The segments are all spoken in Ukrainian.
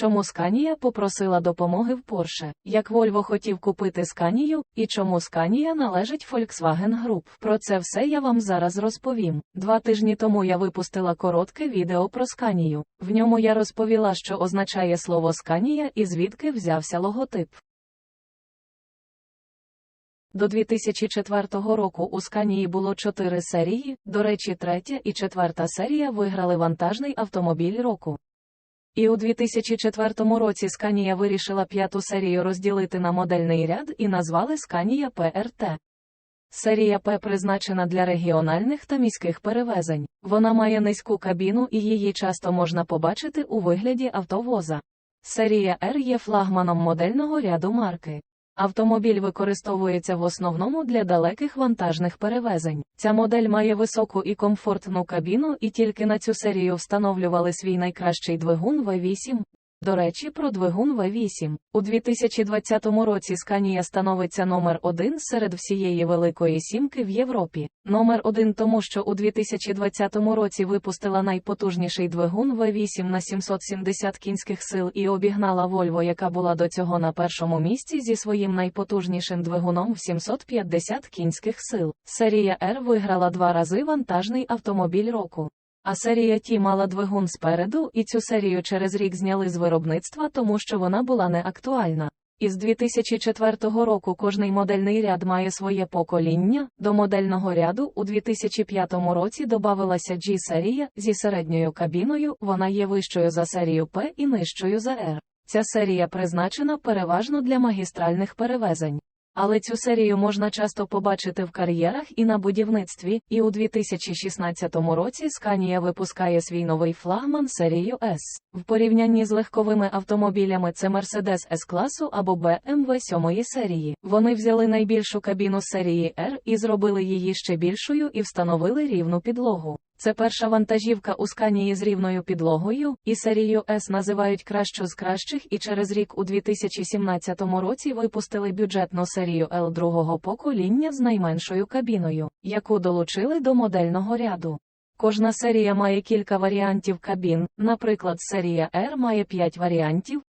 Чому Сканія попросила допомоги в Порше? Як Вольво хотів купити Сканію, і чому Сканія належить Volkswagen Group? Про це все я вам зараз розповім. Два тижні тому я випустила коротке відео про Сканію. В ньому я розповіла, що означає слово Сканія і звідки взявся логотип. До 2004 року у Сканії було чотири серії, до речі, третя і четверта серія виграли вантажний автомобіль року. І у 2004 році Сканія вирішила п'яту серію розділити на модельний ряд і назвали Сканія ПРТ. Серія П призначена для регіональних та міських перевезень. Вона має низьку кабіну і її часто можна побачити у вигляді автовоза. Серія R є флагманом модельного ряду марки. Автомобіль використовується в основному для далеких вантажних перевезень. Ця модель має високу і комфортну кабіну, і тільки на цю серію встановлювали свій найкращий двигун V8. До речі, про двигун V8. У 2020 році Сканія становиться номер один серед всієї Великої Сімки в Європі. Номер один тому, що у 2020 році випустила найпотужніший двигун V8 на 770 кінських сил і обігнала Volvo, яка була до цього на першому місці зі своїм найпотужнішим двигуном в 750 кінських сил. Серія R виграла два рази вантажний автомобіль року. А серія Ті мала двигун спереду, і цю серію через рік зняли з виробництва, тому що вона була не актуальна. Із 2004 року кожний модельний ряд має своє покоління. До модельного ряду у 2005 році додавалася G-серія зі середньою кабіною, вона є вищою за серію P і нижчою за R. Ця серія призначена переважно для магістральних перевезень. Але цю серію можна часто побачити в кар'єрах і на будівництві, і у 2016 році Сканія випускає свій новий флагман серію S. В порівнянні з легковими автомобілями це Mercedes S-класу або BMW 7 серії. Вони взяли найбільшу кабіну серії R і зробили її ще більшою і встановили рівну підлогу. Це перша вантажівка у Сканії з рівною підлогою, і серію S називають кращу з кращих і через рік у 2017 році випустили бюджетну серію L другого покоління з найменшою кабіною, яку долучили до модельного ряду. Кожна серія має кілька варіантів кабін, наприклад, серія R має 5 варіантів,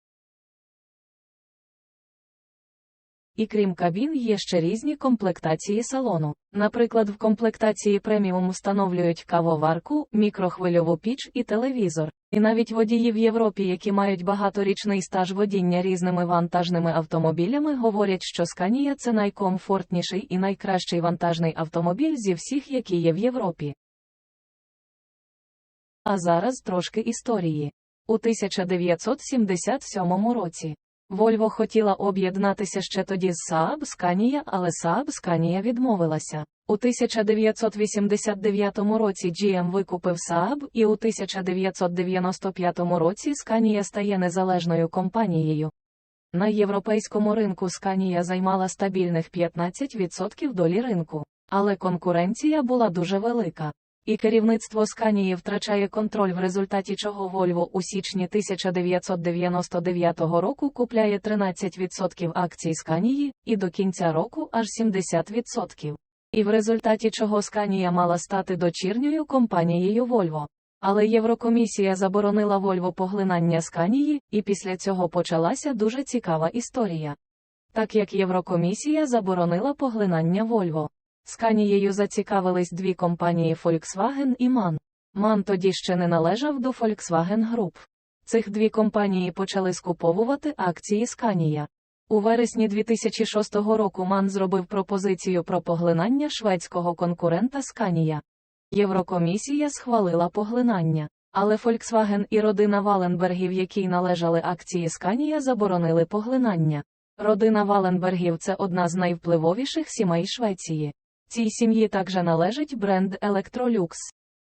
І крім кабін є ще різні комплектації салону. Наприклад, в комплектації преміум встановлюють кавоварку, мікрохвильову піч і телевізор. І навіть водії в Європі, які мають багаторічний стаж водіння різними вантажними автомобілями, говорять, що Scania – це найкомфортніший і найкращий вантажний автомобіль зі всіх, які є в Європі. А зараз трошки історії. У 1977 році Вольво хотіла об'єднатися ще тоді з Saab Scania, але Saab Scania відмовилася. У 1989 році GM викупив Saab і у 1995 році Scania стає незалежною компанією. На європейському ринку Scania займала стабільних 15% долі ринку, але конкуренція була дуже велика. І керівництво Сканії втрачає контроль, в результаті чого Вольво у січні 1999 року купляє 13% акцій Сканії, і до кінця року аж 70%. І в результаті чого Сканія мала стати дочірньою компанією Вольво. Але Єврокомісія заборонила Вольво поглинання Сканії, і після цього почалася дуже цікава історія. Так як Єврокомісія заборонила поглинання Вольво. Сканією зацікавились дві компанії Volkswagen і MAN. MAN тоді ще не належав до Volkswagen Group. Цих дві компанії почали скуповувати акції Сканія. У вересні 2006 року MAN зробив пропозицію про поглинання шведського конкурента Сканія. Єврокомісія схвалила поглинання. Але Volkswagen і родина Валенбергів, якій належали акції Сканія, заборонили поглинання. Родина Валенбергів це одна з найвпливовіших сімей Швеції. Цій сім'ї також належить бренд Electrolux.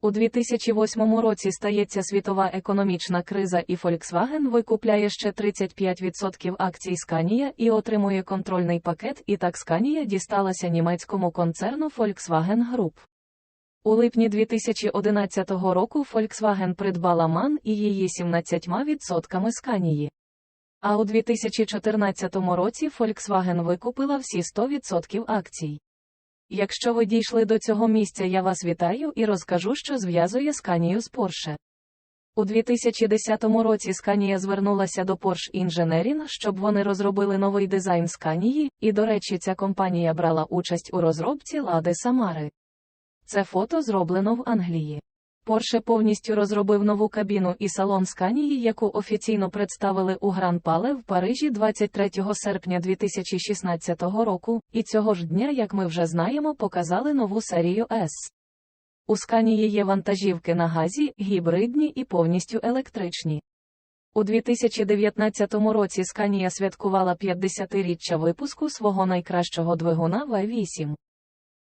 У 2008 році стається світова економічна криза, і Volkswagen викупляє ще 35% акцій Scania і отримує контрольний пакет. І так Scania дісталася німецькому концерну Volkswagen Group. У липні 2011 року Volkswagen придбала MAN і її 17% Scania. А у 2014 році Volkswagen викупила всі 100% акцій. Якщо ви дійшли до цього місця, я вас вітаю і розкажу, що зв'язує Сканію з Порше. У 2010 році Сканія звернулася до Porsche Engineering, щоб вони розробили новий дизайн Сканії, і, до речі, ця компанія брала участь у розробці Лади Самари. Це фото зроблено в Англії. Porsche повністю розробив нову кабіну і салон Scania, яку офіційно представили у Гран Пале в Парижі 23 серпня 2016 року, і цього ж дня, як ми вже знаємо, показали нову серію S. У Scania є вантажівки на газі, гібридні і повністю електричні. У 2019 році Scania святкувала 50-річчя випуску свого найкращого двигуна V8.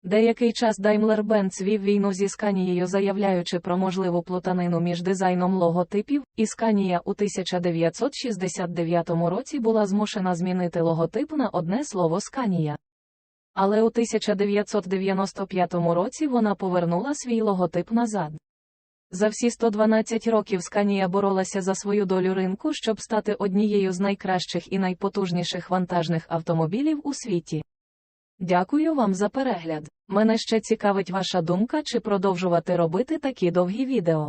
Деякий час Daimler-Benz вів війну зі Scania, заявляючи про можливу плутанину між дизайном логотипів, і Scania у 1969 році була змушена змінити логотип на одне слово Scania. Але у 1995 році вона повернула свій логотип назад. За всі 112 років Scania боролася за свою долю ринку, щоб стати однією з найкращих і найпотужніших вантажних автомобілів у світі. Дякую вам за перегляд. Мене ще цікавить ваша думка чи продовжувати робити такі довгі відео.